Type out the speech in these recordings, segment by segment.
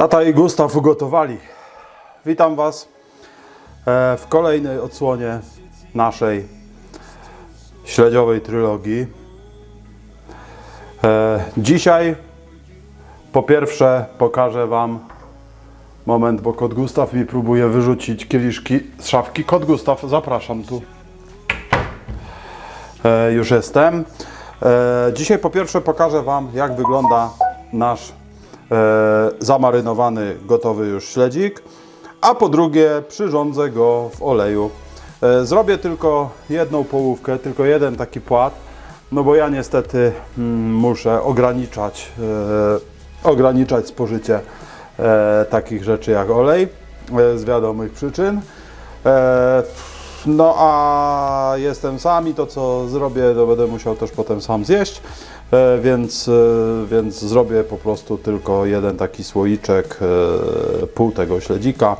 Tata i Gustaw ugotowali. Witam Was e, w kolejnej odsłonie naszej śledziowej trylogii. E, Dzisiaj po pierwsze pokażę Wam moment, bo kot Gustaw mi próbuje wyrzucić kieliszki z szafki. Kot Gustaw, zapraszam tu. E, już jestem. Dzisiaj po pierwsze pokażę Wam, jak wygląda nasz zamarynowany, gotowy już śledzik, a po drugie przyrządzę go w oleju. E, zrobię tylko jedną połówkę, tylko jeden taki płat, no bo ja niestety mm, muszę ograniczać, e, ograniczać spożycie e, takich rzeczy jak olej e, z wiadomych przyczyn. E, no a jestem sam i to co zrobię, to będę musiał też potem sam zjeść, e, więc, e, więc zrobię po prostu tylko jeden taki słoiczek, e, pół tego śledzika.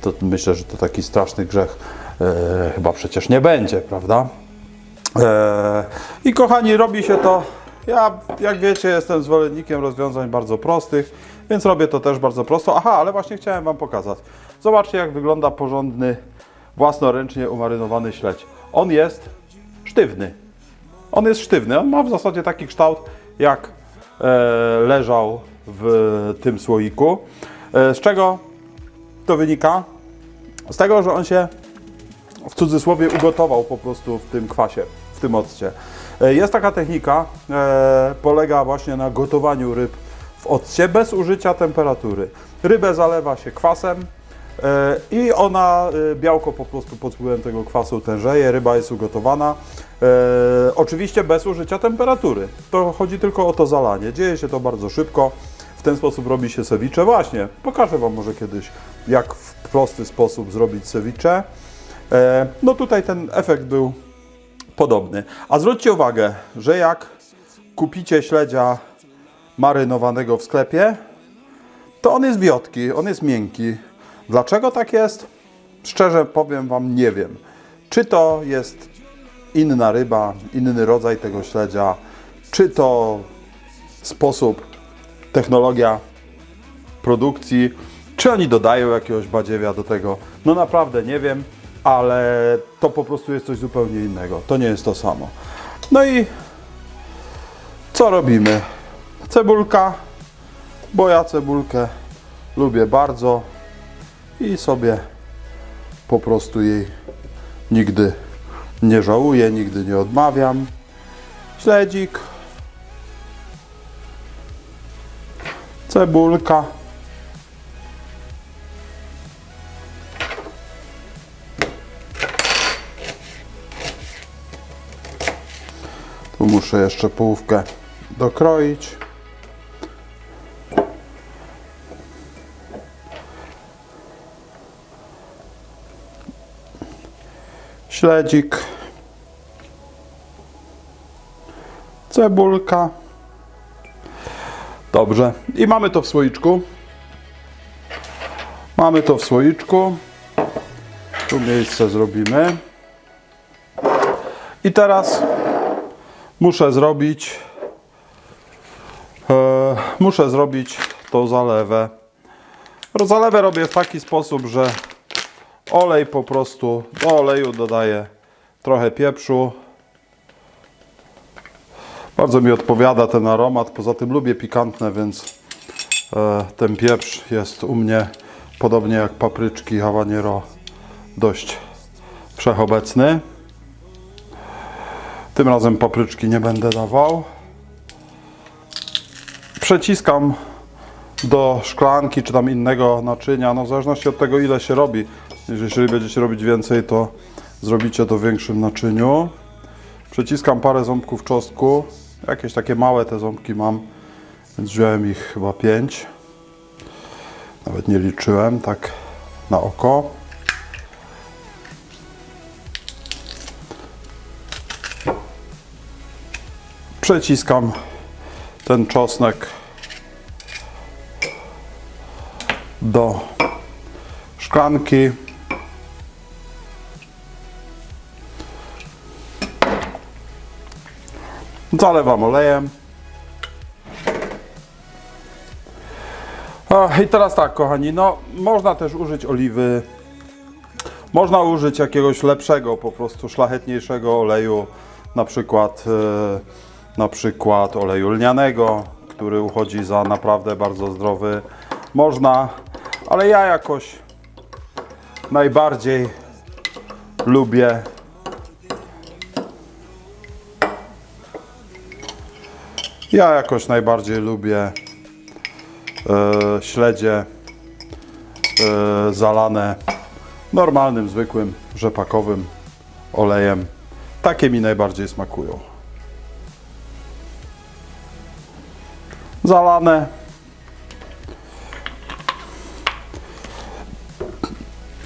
To myślę, że to taki straszny grzech e, chyba przecież nie będzie, prawda? E, I kochani, robi się to. Ja, jak wiecie, jestem zwolennikiem rozwiązań bardzo prostych, więc robię to też bardzo prosto. Aha, ale właśnie chciałem Wam pokazać. Zobaczcie, jak wygląda porządny, własnoręcznie umarynowany śledź. On jest sztywny. On jest sztywny. On ma w zasadzie taki kształt, jak e, leżał w tym słoiku. E, z czego to wynika? Z tego, że on się w cudzysłowie ugotował po prostu w tym kwasie, w tym occie. E, Jest taka technika, polega właśnie na gotowaniu ryb w occie bez użycia temperatury. Rybę zalewa się kwasem i ona, e, białko po prostu pod wpływem tego kwasu tężeje, ryba jest ugotowana. E, oczywiście bez użycia temperatury. To chodzi tylko o to zalanie. Dzieje się to bardzo szybko. W ten sposób robi się ceviche. Właśnie, pokażę Wam może kiedyś, jak w prosty sposób zrobić ceviche. E, No tutaj ten efekt był podobny. A zwróćcie uwagę, że jak kupicie śledzia marynowanego w sklepie, to on jest wiotki, on jest miękki. Dlaczego tak jest? Szczerze powiem Wam, nie wiem. Czy to jest inna ryba, inny rodzaj tego śledzia, czy to sposób, technologia produkcji, czy oni dodają jakiegoś badziewia do tego, no naprawdę nie wiem, ale to po prostu jest coś zupełnie innego. To nie jest to samo. No i co robimy? Cebulka, bo ja cebulkę lubię bardzo i sobie po prostu jej nigdy nie żałuję, nigdy nie odmawiam. Śledzik, cebulka. Tu muszę jeszcze połówkę dokroić. Śledzik. Cebulka. Dobrze. I mamy to w słoiczku. Mamy to w słoiczku. Tu miejsce zrobimy. I teraz muszę zrobić e, muszę zrobić tą zalewę. Zalewę robię w taki sposób, że olej po prostu do oleju dodaję trochę pieprzu. Bardzo mi odpowiada ten aromat. Poza tym lubię pikantne, więc e, ten pieprz jest u mnie podobnie jak papryczki habanero dość wszechobecny. Tym razem papryczki nie będę dawał. Przeciskam do szklanki czy tam innego naczynia, no w zależności od tego ile się robi. Jeżeli będziecie robić więcej, to zrobicie to w większym naczyniu. Przeciskam parę ząbków czosnku. Jakieś takie małe te ząbki mam, więc wziąłem ich chyba pięć. Nawet nie liczyłem, tak na oko. Przeciskam ten czosnek do szklanki. Zalewam olejem. I teraz tak, kochani, no można też użyć oliwy. Można użyć jakiegoś lepszego, po prostu szlachetniejszego oleju, na przykład, e, na przykład oleju lnianego, który uchodzi za naprawdę bardzo zdrowy. Można, ale ja jakoś najbardziej lubię Ja jakoś najbardziej lubię e, śledzie e, zalane normalnym, zwykłym, rzepakowym olejem. Takie mi najbardziej smakują. Zalane.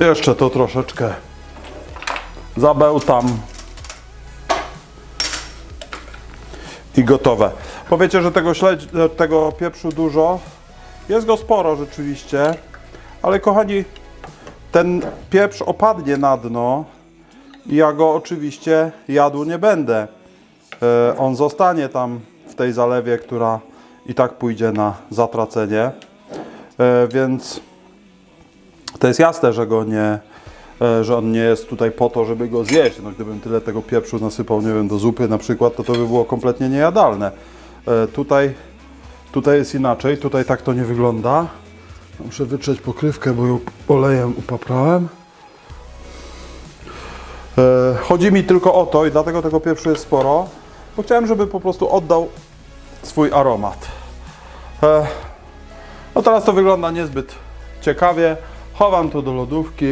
Jeszcze to troszeczkę zabełtam. i gotowe. Powiecie, że tego, tego pieprzu dużo. Jest go sporo rzeczywiście, ale kochani, ten pieprz opadnie na dno i ja go oczywiście jadł nie będę. E, On zostanie tam w tej zalewie, która i tak pójdzie na zatracenie. E, Więc to jest jasne, że go nie, e, że on nie jest tutaj po to, żeby go zjeść. No, gdybym tyle tego pieprzu nasypał, nie wiem, do zupy na przykład, to to by było kompletnie niejadalne. E, Tutaj, tutaj jest inaczej, tutaj tak to nie wygląda. Muszę wytrzeć pokrywkę, bo ją olejem upaprałem. E, Chodzi mi tylko o to i dlatego tego pieprzu jest sporo, bo chciałem, żeby po prostu oddał swój aromat. E, no teraz to wygląda niezbyt ciekawie. Chowam to do lodówki.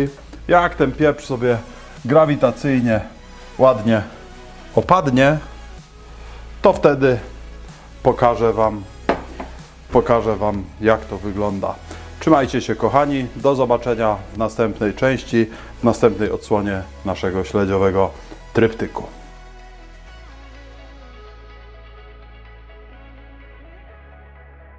Jak ten pieprz sobie grawitacyjnie ładnie opadnie, to wtedy pokażę Wam, pokażę Wam jak to wygląda. Trzymajcie się kochani, do zobaczenia w następnej części, w następnej odsłonie naszego śledziowego tryptyku.